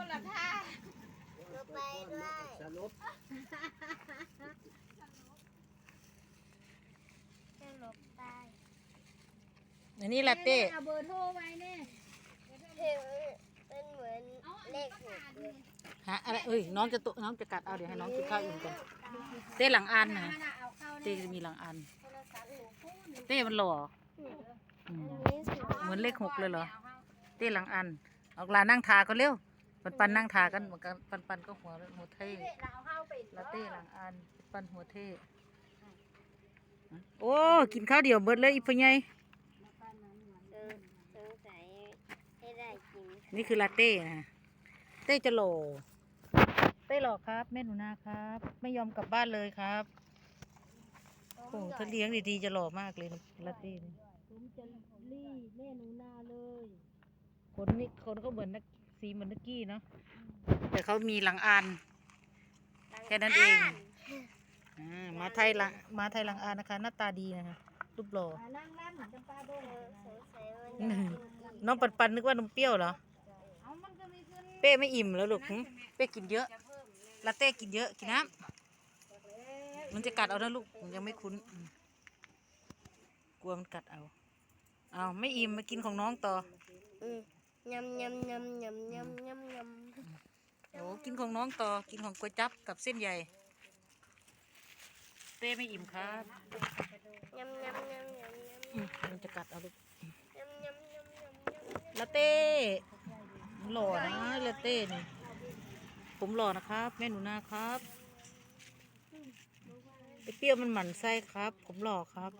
คนละท่าไปด้วยสรุปจะหลบตายอันนี้ลาเต้เอาเบอร์โทรไว้เนี่ยเป็นเหมือนเลขหกเลยฮะอะไรเอ้ยน้องจะตน้องจะกัดเอาเดี๋ยวให้น้องกินข้าวอิ่มก่อนเต้หลังอันนะเต้จะมีหลังอัน เต้มันหล่อเหมือนเลขหกเลยเหรอ เต้หลังอันเอาลานั่งทาก็เร็ว ปันปันนั่งทากันเหมือนกันปันปันก็หัวหัวเท่เราเข้าไปลาเต้หลังอันปันหัวเท่โอ้กินข้าวเดียวเบิดเลยอีพ่อใหญ่เออสงสัยให้ได้กินนี่คือลาเต้นะเต้จะหล่อเต้หล่อครับแม่หนูนาครับ ไม่ยอมกลับบ้านเลยครับโอ้โหถ้าเลี้ยงดีๆจะหล่อมากเลยลาเต้นี่ผมจะรีแม่หนูนาเลยคนนี่คนก็เหมือนนัก สีเหมือนนักกี้เนาะแต่เขามีหลังอันแค่นั้นเองอ่ามาไทยหลังมาไทยหลังอันนะคะ หน้าตาดีนะคะรูปหล่อนั่งร้านจำปาดงเออสงสัยมันอืมน้องปันปันนึกว่านมเปรี้ยวเหรอเอามันก็มีขึ้นเป้ไม่อิ่มแล้วลูกหึเป้กินเยอะจะเพิ่มเลยลาเต้กินเยอะกินน้ำมันจะกัดเอานะลูกมันยังไม่คุ้นอืมกลัวมันกัดเอาเอาไม่อิ่มมากินของน้องต่ออืม ยำยำยำยำยำยำยำโอ้กินของน้องต่อกินของก๋วยจั๊บกับเส้นใหญ่ เต้ไม่อิ่มครับยำยำยำยำยำ อืมมันจะกัดเอาลูกยำยำยำยำยำลาเต้หล่อนะลาเต้นี่ผมหล่อนะครับแม่หนูนาครับไอเปรี้ยวมันหมั่นไส้ครับ ผมหล่อครับ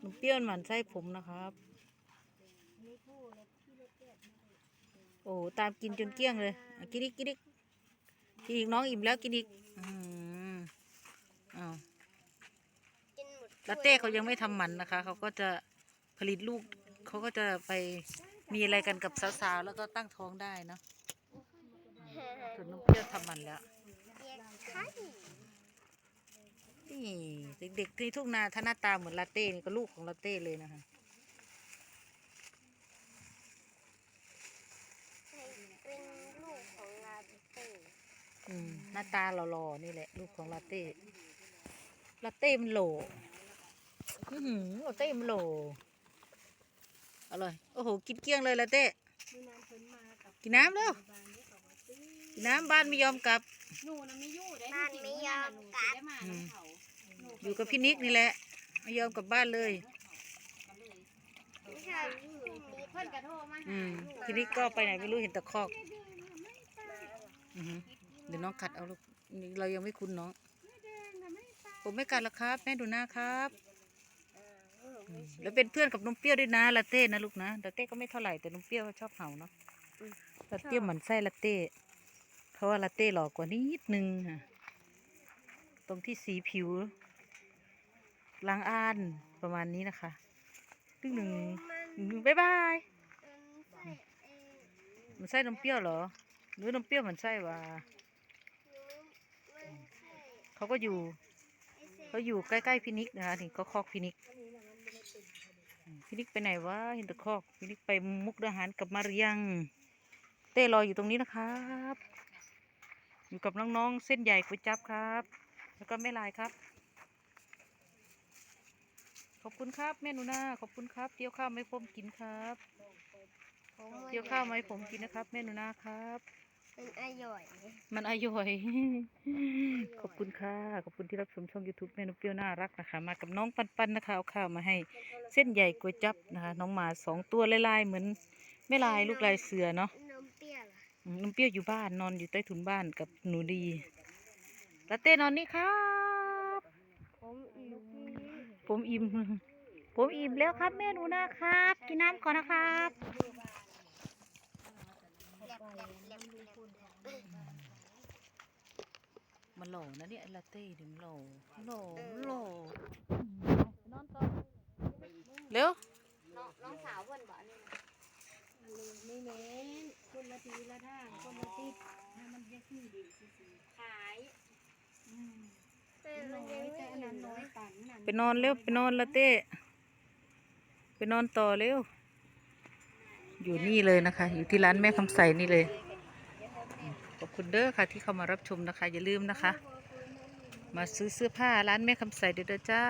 หนูเปรี้ยวมันหมั่นไส้ผมนะครับ โอ้ตามกินจนเกลี้ยงเลยกินอีกกินอีกกินอีกน้องอิ่มแล้วกินอีกอืมอ้าวลาเต้เขายังไม่ทำหมันนะคะ เขาก็จะผลิตลูก เขาก็จะไปมีอะไรกันกับสาวๆแล้วก็ตั้งท้องได้เนาะส่วนน้องเปรี้ยวทำหมันแล้วนี่เด็กๆที่ทุ่งนาถ้าหน้าตาเหมือนลาเต้นี่ก็ลูกของลาเต้เลยนะคะ เป็นลูกของลาเต้ อืม หน้าตาหล่อๆนี่แหละ ลูกของลาเต้ลาเต้มันโหล่อื้อหือลาเต้มันโหล่อร่อย โอ้โห กินเกลี้ยงเลยลาเต้มีนานเพิ่นมากับกินน้ำเร็วบ้านนี้เขาก็ซื้อกินน้ำบ้านไม่ยอมกลับ หนูน่ะไม่อยู่ได้บ้านไม่ยอมหนูกลัสิบได้มาน้ำเขาหนูอยู่กับพี่นิกนี่แหละ ไม่ยอมกลับบ้านเลยไม่ชอบที่หนูมีเพิ่นกระโทรมาอืหามพี่นิกก็ไปไหนไม่รู้เห็นแต่คอก อือหือ เดี๋ยวน้องกัดเอาลูกนี่เรายังไม่คุ้นน้องผมไม่กัดหรอกครับแม่ดูหน้าครับอืมแล้วเป็นเพื่อนกับนมเปรี้ยวด้วยนะลาเต้นะลูกนะลาเต้ก็ไม่เท่าไหร่แต่นมเปรี้ยวชอบเห่าเนาะลาเต้เหมือนไส้ลาเต้เพราะว่าลาเต้หล่อกว่านิดนึงค่ะตรงที่สีผิวลางอ่านประมาณนี้นะคะตึ้งหนึ่งมันบ๊ายบายเป็นไส้เองมันไส้นมเปรี้ยวเหรอหรือนมเปรี้ยวเหมือนไส้วะหนูมันไส้ เขาก็อยู่ เขาอยู่ใกล้ๆพินิกนะคะนี่ก็คอกพินิกพินิกไปไหนวะเห็นแต่คอกพินิกไปมุกดาหารกับมาหรือยังเต้รออยู่ตรงนี้นะครับ อยู่กับน้องๆเส้นใหญ่ก๋วยจับครับ แล้วก็แม่ลายครับ ขอบคุณครับแม่หนูนาขอบคุณครับเตี้ยวข้าวไม่ผมกินครับเตี้ยวข้าวไมาให้ผมกินนะครับ แม่หนูนาครับ มันอร่อย มันอร่อย ขอบคุณค่ะ ขอบคุณที่รับชมช่อง YouTube แม่นุ๊กเปรี้ยวน่ารักนะคะ มากับน้องปันปันนะคะ เอาข้าวมาให้ เส้นใหญ่ก๋วยจับนะคะ น้องหมาสองตัวลายๆ เหมือนไม่ลายลูกลายเสือเนาะนมเปรี้ยวเหรออืมน้องเปรี้ยวอยู่บ้านนอนอยู่ใต้ถุนบ้านกับหนูดีลาเต้นอนนี่ครับผมอิ่มผมอิ่ม ผมอิ่มแล้วครับแม่หนูนะครับ กินน้ำก่อนนะครับ แลบแลบแลบแลบ มันหล่อนะเนี่ยไอ้ลาเต้เนี่ยมันหล่อหล่อหล่ออืมนอนต่อเร็วน้องน้องสาวเพิ่นบอกนี่นะไม่แม่นคนละทีละทางคนละทิศให้มันจะขึ้นดีซื่อๆขายอืมแต่น้มันอยังยไม่แต่อันอิ่นั้นมน้อยนะปันนั่นไปนอนเร็วไปนอนละเต้ไปนอนต่อเร็วอยู่นี่เลยนะคะ อยู่ที่ร้านแม่คำใสนี่เลย คุณเด้อค่ะที่เข้ามารับชมนะคะ อย่าลืมนะคะ มาซื้อเสื้อผ้าร้านแม่คำใสเด้อจ้า